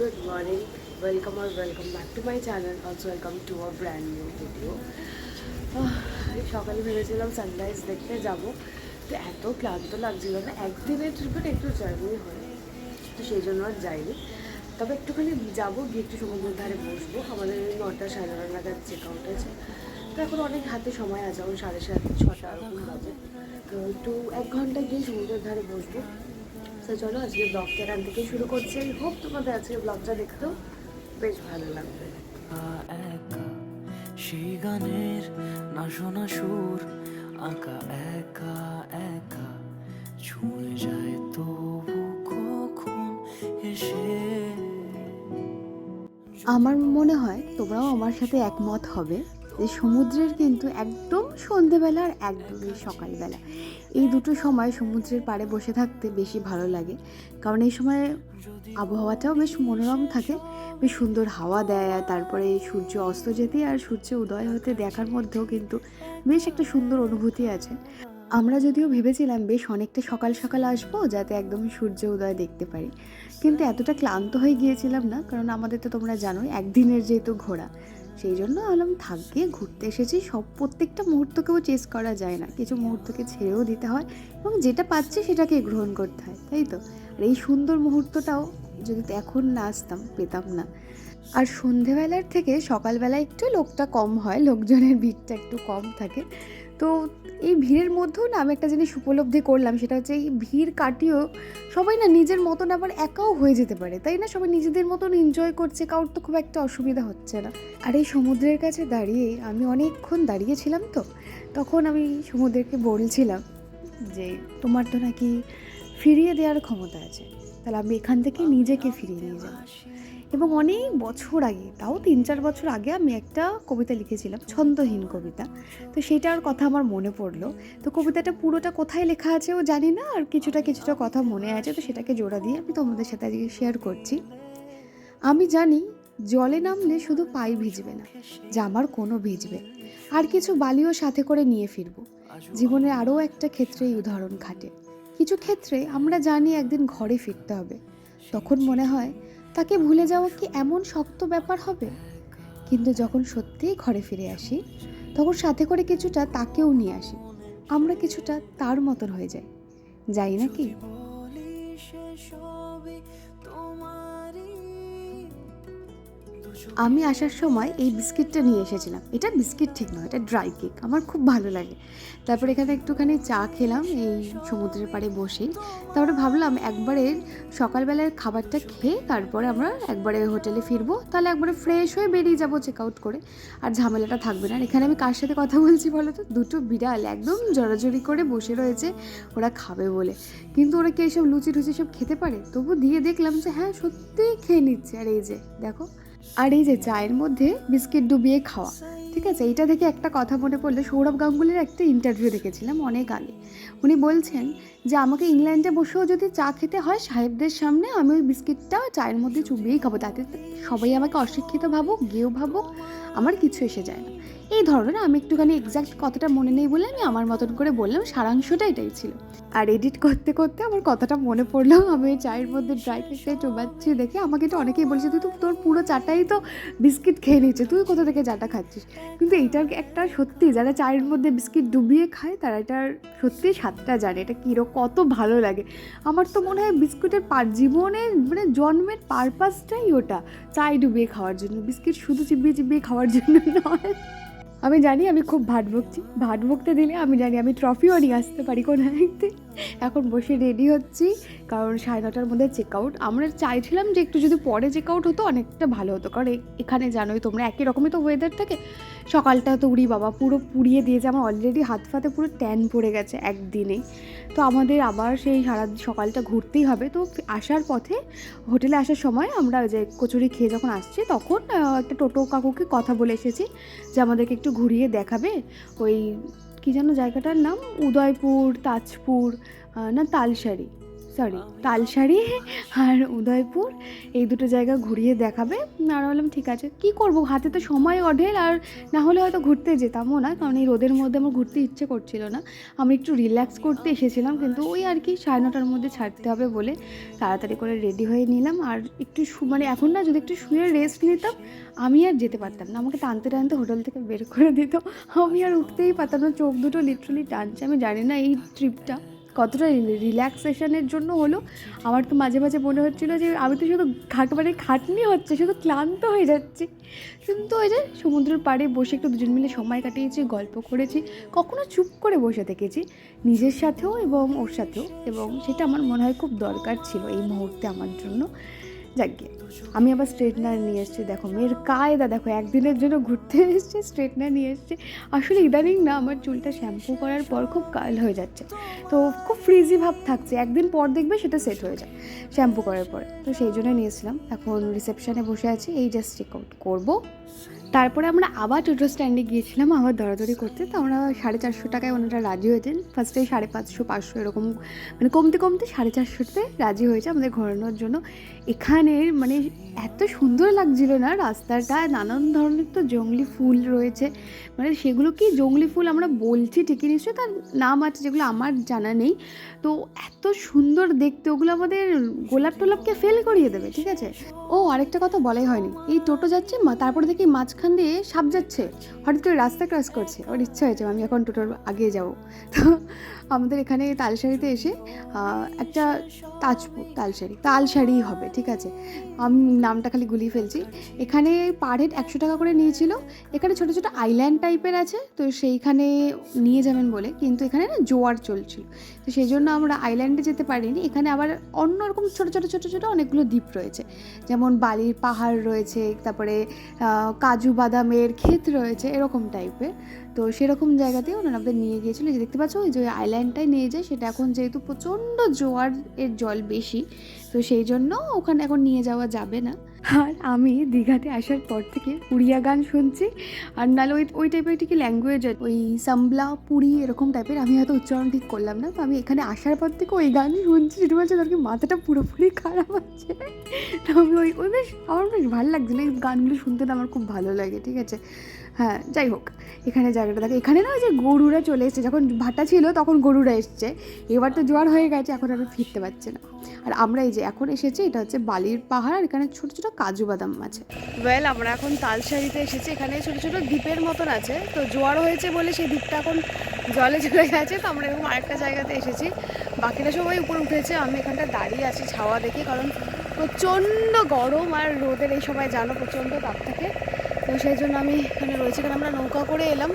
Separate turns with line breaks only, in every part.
good morning. Welcome or welcome back to my channel. Also, welcome to a brand new video. আমি সকালে ভেবেছিলাম sunrise দেখতে যাব। তো এত ক্লান্ত লাগছিল না। একদিনের ট্রিপে একটু জার্নি হয়। তো সেই জন্য আর যাইনি। তবে একটুখানি যাব, গিয়ে একটু সমুদ্রের ধারে বসবো। আমাদের নটা সাড়ে নটা নাগাদ চেক আউট আছে। তো এখন অনেক হাতে সময় আছে। এখন সাড়ে সাত, ছটা, এরকম বাজে। তো একটু এক ঘণ্টা গিয়ে সমুদ্রের ধারে বসবো। তো চলো আজকে ব্লগটা এখান থেকে শুরু করছি। আই হোপ তোমাদের আজকে ব্লগটা দেখতেও বেশ ভালো লাগবে।
সেই গানের না শোনা সুর। আঁকা একা একা ছুঁয়ে যায় তবু কখন এসে
আমার মনে হয় তোমরাও আমার সাথে একমত হবে যে সমুদ্রের কিন্তু একদম সন্ধেবেলা আর একদমই সকালবেলা। এই দুটো সময় সমুদ্রের পাড়ে বসে থাকতে বেশি ভালো লাগে। কারণ এই সময় আবহাওয়াটাও বেশ মনোরম থাকে, বেশ সুন্দর হাওয়া দেয়, আর তারপরে সূর্য অস্ত যেতে আর সূর্য উদয় হতে দেখার মধ্যেও কিন্তু বেশ একটা সুন্দর অনুভূতি আছে। আমরা যদিও ভেবেছিলাম বেশ অনেকটা সকাল সকাল আসব যাতে একদম সূর্য উদয় দেখতে পারি। কিন্তু এতটা ক্লান্ত হয়ে গিয়েছিলাম না, কারণ আমাদের তো তোমরা জানোই একদিনের যেহেতু ঘোরা। সেই জন্য আলাম থাকবে ঘুরতে এসেছি। সব প্রত্যেকটা মুহূর্তকেও চেস করা যায় না। কিছু মুহূর্তকে ছেড়েও দিতে হয় এবং যেটা পাচ্ছি সেটাকে গ্রহণ করতে হয়, তাই তো? আর এই সুন্দর মুহূর্তটাও যদি এখন না আসতাম, পেতাম না। আর সন্ধেবেলার থেকে সকালবেলা একটু লোকটা কম হয়, লোকজনের ভিড়টা একটু কম থাকে। তো এই ভিড়ের মধ্যেও না আমি একটা জিনিস উপলব্ধি করলাম, সেটা হচ্ছে এই ভিড় কাটিয়েও সবাই না নিজের মতন আবার একাও হয়ে যেতে পারে, তাই না? সবাই নিজেদের মতন এনজয় করছে, কারোর তো খুব একটা অসুবিধা হচ্ছে না। আর এই সমুদ্রের কাছে দাঁড়িয়ে আমি অনেকক্ষণ দাঁড়িয়েছিলাম তো, তখন আমি সমুদ্রকে বলছিলাম যে, তোমার তো নাকি ফিরিয়ে দেওয়ার ক্ষমতা আছে, তাহলে আমি এখান থেকে নিজেকে ফিরিয়ে নিয়ে যাব। এবং অনেক বছর আগে, তাও তিন চার বছর আগে আমি একটা কবিতা লিখেছিলাম, ছন্দহীন কবিতা। তো সেটার কথা আমার মনে পড়ল। তো কবিতাটা পুরোটা কোথায় লেখা আছে ও জানি না, আর কিছুটা কিছুটা কথা মনে আছে, তো সেটাকে জোড়া দিয়ে আমি তোমাদের সাথে আজকে শেয়ার করছি। আমি জানি, জলে নামলে শুধু পাই ভিজবে না, জামার কোনো ভিজবে। আর কিছু বালিও সাথে করে নিয়ে ফিরব। জীবনের আরও একটা ক্ষেত্রে এই উদাহরণ খাটে কিছু ক্ষেত্রে আমরা জানি একদিন ঘরে ফিরতে হবে। তখন মনে হয় তাকে ভুলে যাওয়া কি এমন শক্ত ব্যাপার হবে? কিন্তু যখন সত্যিই ঘরে ফিরে আসি, তখন সাথে করে কিছুটা তাকেও নিয়ে আসি। আমরা কিছুটা তার মতন হয়ে যাই। যাই নাকি? আমি আসার সময় এই বিস্কিটটা নিয়ে এসেছিলাম। এটা বিস্কিট ঠিক নয়, এটা ড্রাই কেক, আমার খুব ভালো লাগে। তারপর এখানে একটুখানি চা খেলাম, এই সমুদ্রের পাড়ে বসেই। তারপরে ভাবলাম একবারে সকালবেলার খাবারটা খেয়ে তারপরে আমরা একবারে হোটেলে ফিরবো, তাহলে একবারে ফ্রেশ হয়ে বেরিয়ে যাব চেক আউট করে। আর ঝামেলাটা থাকবে না। আর এখানে আমি কার সাথে কথা বলছি বলো তো? দুটো বিড়াল একদম জড়াজড়ি করে বসে রয়েছে, ওরা খাবে বলে। কিন্তু ওরা কি এইসব লুচি টুচি সব খেতে পারে? তবু দিয়ে দেখলাম যে হ্যাঁ সত্যিই খেয়ে নিচ্ছে। আর এই যে, দেখো আর এই যে চায়ের মধ্যে বিস্কিট ডুবিয়ে খাওয়া, ঠিক আছে? এইটা দেখে একটা কথা মনে পড়ল। সৌরভ গাঙ্গুলির একটা ইন্টারভিউ দেখেছিলাম অনেক আগে। উনি বলছেন যে, আমাকে ইংল্যান্ডে বসেও যদি চা খেতে হয়, সাহেবদের সামনে আমি ওই বিস্কিটটা চায়ের মধ্যে চুবিয়েই খাব। তাতে সবাই আমাকে অশিক্ষিত ভাবুক গেও ভাবুক, আমার কিছু এসে যায় না। এই ধরনের আমি একটুখানি এক্স্যাক্ট কথাটা মনে নেই বলে আমি আমার মতন করে বললাম, সারাংশটা এটাই ছিল। আর এডিট করতে করতে আমার কথাটা মনে পড়ল, আমি চায়ের মধ্যে ড্রাই কেকটাই চোবাচ্ছি দেখে আমাকে তো অনেকেই বলেছে, তুই তো তোর পুরো চাটাই তো বিস্কিট খেয়ে নিচ্ছে তুই কোথা থেকে চাটা খাচ্ছিস? কিন্তু এইটার একটা সত্যি, যারা চায়ের মধ্যে বিস্কিট ডুবিয়ে খায়, তারা এটার সত্যি স্বাদটা জানে, এটা কীরকম কত ভালো লাগে। আমার তো মনে হয় বিস্কুটের পার জীবনের মানে জন্মের পারপাসটাই ওটা চায় ডুবিয়ে খাওয়ার জন্য বিস্কিট শুধু চিবিয়ে চিবিয়ে খাওয়ার জন্য নয়। আমি জানি আমি খুব ভাট বকছি ভাট বকতে দিলে আমি জানি আমি ট্রফিও নিয়ে আসতে পারি কোনো একদিন। এখন বসে রেডি হচ্ছি, কারণ সাড়ে নটার মধ্যে চেক আউট আমরা চাইছিলাম যে একটু যদি পরে চেক আউট হতো, অনেকটা ভালো হতো। কারণ এখানে জানোই তোমরা, একই রকমই তো ওয়েদার থাকে। সকালটা তো উড়ি বাবা, পুরো পুড়িয়ে দিয়েছে। আমার অলরেডি হাত ফাতে পুরো ট্যান পড়ে গেছে একদিনে। তো আমাদের আবার সেই সারা সকালটা ঘুরতেই হবে। তো আসার পথে, হোটেলে আসার সময় আমরা যে কচুরি খেয়ে যখন আসছি, তখন একটা টোটো কাকুকে কথা বলে এসেছি যে আমাদেরকে একটু ঘুরিয়ে দেখাবে। ওই কী যেন জায়গাটার নাম? উদয়পুর, তাজপুর না তালসারি সরি তালসারি আর উদয়পুর, এই দুটো জায়গা ঘুরিয়ে দেখাবে। আর বললাম ঠিক আছে, কি করব? হাতে তো সময় অঢেল, আর না হলে হয়তো ঘুরতে যেতামও না, কারণ এই রোদের মধ্যে আমার ঘুরতে ইচ্ছে করছিল না। আমি একটু রিল্যাক্স করতে এসেছিলাম, কিন্তু ওই আর কি, সাড়ে নটার মধ্যে ছাড়তে হবে বলে তাড়াতাড়ি করে রেডি হয়ে নিলাম। আর একটু মানে এখন না, যদি একটু শুয়ে রেস্ট নিতাম, আমি আর যেতে পারতাম না। আমাকে টানতে টানতে হোটেল থেকে বের করে দিত। আমি আর উঠতেই পারতাম না, চোখ দুটো লিটারালি টানছে, আমি জানি না এই ট্রিপটা কতটা রিল্যাক্সেশনের জন্য হলো, আমার তো মাঝে মাঝে মনে হচ্ছিল যে আমি তো শুধু মানে খাটনি হচ্ছে, শুধু ক্লান্ত হয়ে যাচ্ছি। কিন্তু ওই যে সমুদ্রের পাড়ে বসে একটু দুজন মিলে সময় কাটিয়েছি, গল্প করেছি, কখনো চুপ করে বসে থেকেছি, নিজের সাথেও এবং ওর সাথেও। এবং সেটা আমার মনে হয় খুব দরকার ছিল এই মুহূর্তে আমার জন্য। যাকে আমি আবার স্ট্রেটনার নিয়ে এসেছি, দেখো মেয়ের কায়দা, দেখো একদিনের জন্য ঘুরতে এসেছে, স্ট্রেটনার নিয়ে এসেছে। আসলে ইদানিং না আমার চুলটা শ্যাম্পু করার পর খুব কাল হয়ে যাচ্ছে। তো খুব ফ্রিজি ভাব থাকছে, একদিন পর দেখবে সেটা সেট হয়ে যায় শ্যাম্পু করার পরে। তো সেই জন্য নিয়েছিলাম, এখন রিসেপশনে বসে আছি, এই জাস্ট চেক আউট করব। তারপরে আমরা আবার টোটো স্ট্যান্ডে গিয়েছিলাম আবার দরাদরি করতে, তো আমরা সাড়ে চারশো টাকায় ওনারা রাজি হয়েছেন। ফার্স্টে সাড়ে পাঁচশো পাঁচশো এরকম মানে কমতে কমতে সাড়ে চারশোতে রাজি হয়েছে আমাদের ঘোরানোর জন্য। এখানের মানে এত সুন্দর লাগছিল না রাস্তাটা? নানান ধরনের তো জঙ্গলি ফুল রয়েছে। মানে সেগুলো কি জঙ্গলি ফুল আমরা বলছি ঠিকই নিশ্চয়ই? তার নাম আছে যেগুলো আমার জানা নেই। তো এত সুন্দর দেখতে, ওগুলো আমাদের গোলাপ টোলাপকে ফেল করিয়ে দেবে, ঠিক আছে? ও, আরেকটা কথা বলাই হয়নি। এই টোটো যাচ্ছে, মা তারপরে দেখি মাঝখান দিয়ে সাপ যাচ্ছে। হঠাৎ করে রাস্তা ক্রস করছে। ওর ইচ্ছা হয়েছে, আমি এখন টোটোর আগে যাব। তো আমাদের এখানে তালশাড়িতে এসে একটা তাজপুর, তালশাড়ি তালসারি হবে। ঠিক আছে। আমি নামটা খালি গুলিয়ে ফেলছি। এখানে পার হেড একশো টাকা করে নিয়েছিল। এখানে ছোটো ছোটো আইল্যান্ড টাইপের আছে। তো সেইখানে নিয়ে যাবেন বলে। কিন্তু এখানে না জোয়ার চলছিল। তো সেই জন্য আমরা আইল্যান্ডে যেতে পারিনি। এখানে আবার অন্য রকম ছোটো ছোটো ছোটো ছোটো অনেকগুলো দ্বীপ রয়েছে। যেমন বালির পাহাড় রয়েছে, তারপরে কাজু বাদামের ক্ষেত রয়েছে, এরকম টাইপের তো সেরকম জায়গাতেই ওনারা আমাদের নিয়ে গিয়েছিল। যে দেখতে পাচ্ছ ওই যে আইল্যান্ডটাই নিয়ে যায় সেটা এখন যেহেতু প্রচণ্ড জোয়ার এর জল বেশি তো সেই জন্য ওখানে এখন নিয়ে যাওয়া যাবে না। আর আমি দীঘাতে আসার পর থেকে উড়িয়া গান শুনছি আর নাহলে ওই ওই টাইপের একটি ল্যাঙ্গুয়েজ ওই সাম্বলা পুরি এরকম টাইপের আমি হয়তো উচ্চারণ ঠিক করলাম না তো আমি এখানে আসার পর থেকে ওই গান শুনছি। যেটা বলছে তার কি মাথাটা পুরোপুরি খারাপ আছে। তো আমি ওই ওই বেশ আমার বেশ ভালো লাগছিল এই গানগুলো শুনতে না আমার খুব ভালো লাগে ঠিক আছে? হ্যাঁ যাই হোক, এখানে জায়গাটা দেখো। এখানে না যে গরুরা চলে এসছে, যখন ভাটা ছিল তখন গরুরা এসছে। এবার তো জোয়ার হয়ে গেছে, এখন আর ফিরতে পারছে না। আর আমরা এই যে এখন এসেছি, এটা হচ্ছে বালির পাহাড়, আর এখানে ছোটো ছোটো কাজু বাদাম আছে।
ওয়েল আমরা এখন তালসারিতে এসেছি, এখানে ছোটো ছোটো দ্বীপের মতন আছে। তো জোয়ার হয়েছে বলে সেই দ্বীপটা এখন জলে চলে গেছে, তো আমরা এরকম আরেকটা জায়গাতে এসেছি। বাকিরা সবাই উপরে উঠেছে, আমি এখানটা দাঁড়িয়ে আছি ছাওয়া দেখে, কারণ প্রচণ্ড গরম আর রোদের এই সময় জানো, প্রচণ্ড তাপ থাকে। সেই জন্য আমি এখানে রয়েছে। এখানে আমরা নৌকা করে এলাম।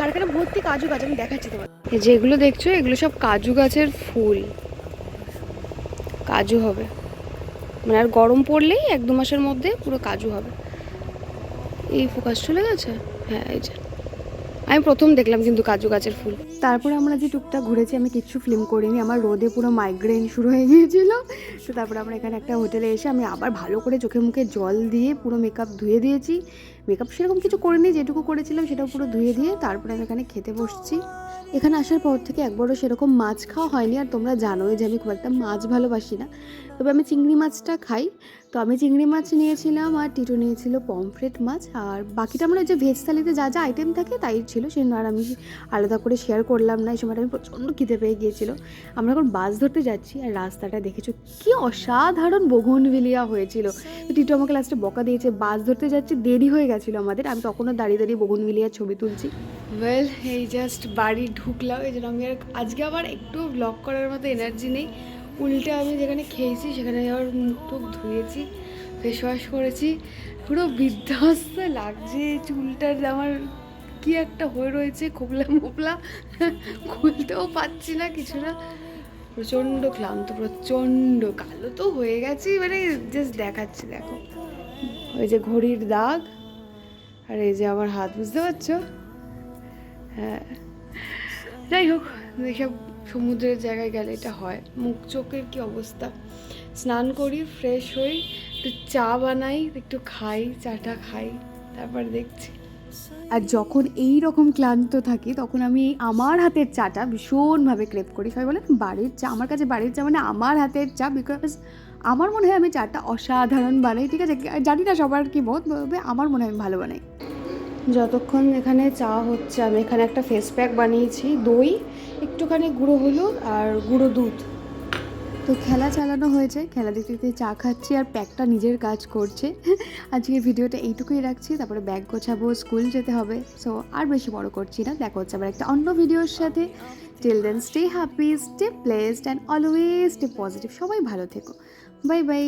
আর এখানে ভর্তি কাজু গাছ আমি দেখাচ্ছি তোমার যেগুলো দেখছ, এগুলো সব কাজু গাছের ফুল। কাজু হবে। মানে আর গরম পড়লেই এক দু মাসের মধ্যে পুরো কাজু হবে। এই ফোকাস চলে গেছে? হ্যাঁ এই যে। আমি প্রথম দেখলাম কিন্তু কাজু গাছের ফুল।
তারপরে আমরা যে টুকটা ঘুরেছি, আমি কিচ্ছু ফিল্ম করিনি। আমার রোদে পুরো মাইগ্রেন শুরু হয়ে গিয়েছিল। তো তারপরে আমরা এখানে একটা হোটেলে এসে আমি আবার ভালো করে চোখে মুখে জল দিয়ে পুরো মেকআপ ধুয়ে দিয়েছি। মেকআপ সেরকম কিছু করিনি, যেটুকু করেছিলাম সেটাও পুরো ধুয়ে দিয়ে তারপরে আমি এখানে খেতে বসছি। এখানে আসার পর থেকে একবারও সেরকম মাছ খাওয়া হয়নি। আর তোমরা জানোই যে আমি খুব একটা মাছ ভালোবাসি না। তবে আমি চিংড়ি মাছটা খাই। তো আমি চিংড়ি মাছ নিয়েছিলাম আর টিটো নিয়েছিল পমফ্রেট মাছ। আর বাকিটা আমরা ওই যে ভেজ থালিতে যা যা আইটেম থাকে তাই ছিল সে আর আমি আলাদা করে শেয়ার করলাম না, এই সময়টা আমি প্রচণ্ড খিদে পেয়ে গিয়েছিল। আমরা এখন বাস ধরতে যাচ্ছি আর রাস্তাটা দেখেছ, কি অসাধারণ বগুনভিলিয়া হয়েছিল। টিটো আমাকে লাস্টে বকা দিয়েছে, বাস ধরতে যাচ্ছি, দেরি হয়ে গেছিল আমাদের, আমি তখনও দাঁড়িয়ে দাঁড়িয়ে বগুনভিলিয়ার ছবি তুলছি।
ওয়েল এই জাস্ট বাড়ি ঢুকলাম, এই জন্য আমি আর আজকে আবার একটু ব্লগ করার মতো এনার্জি নেই। উল্টে আমি যেখানে খেয়েছি, সেখানে আবার মুখ টুক ধুয়েছি ফেস ওয়াশ করেছি। পুরো বিধ্বস্ত লাগছে, চুলটার আমার কি একটা হয়ে রয়েছে খোপলা মোপলা খুলতেও পাচ্ছি না কিছু না। প্রচণ্ড ক্লান্ত, প্রচণ্ড কালো তো হয়ে গেছি মানে জাস্ট দেখাচ্ছি, দেখো। ওই যে ঘড়ির দাগ, আর এই যে আমার হাত, বুঝতে পারছ? হ্যাঁ। যাই হোক, এইসব সমুদ্রের জায়গায় গেলে এটা হয়। মুখ চোখের কি অবস্থা? স্নান করি ফ্রেশ হই, একটু চা বানাই, একটু খাই, চাটা খাই, তারপর দেখছি।
আর যখন এই রকম ক্লান্ত থাকি, তখন আমি আমার হাতের চাটা ভীষণভাবে ক্রেপ করি। সবাই বলে, বাড়ির চা, আমার কাছে বাড়ির চা মানে আমার হাতের চা বিকজ আমার মনে হয় আমি চাটা অসাধারণ বানাই, ঠিক আছে? জানি না সবার কি মত তবে আমার মনে হয় আমি ভালো বানাই। যতক্ষণ এখানে চা হচ্ছে, আমি এখানে একটা ফেস প্যাক বানিয়েছি, দই, একটুখানি গুঁড়ো হলুদ আর গুঁড়ো দুধ। তো খেলা চালানো হয়েছে, খেলা দেখতে দেখতে চা খাচ্ছি আর প্যাকটা নিজের কাজ করছে। আজকে ভিডিওটা এইটুকুই রাখছি, তারপরে ব্যাগ গোছাবো স্কুল যেতে হবে সো আর বেশি বড় করছি না, দেখা হচ্ছে আবার একটা অন্য ভিডিওর সাথে। Till then stay happy stay blessed and always stay positive সবাই ভালো থেকো। Bye bye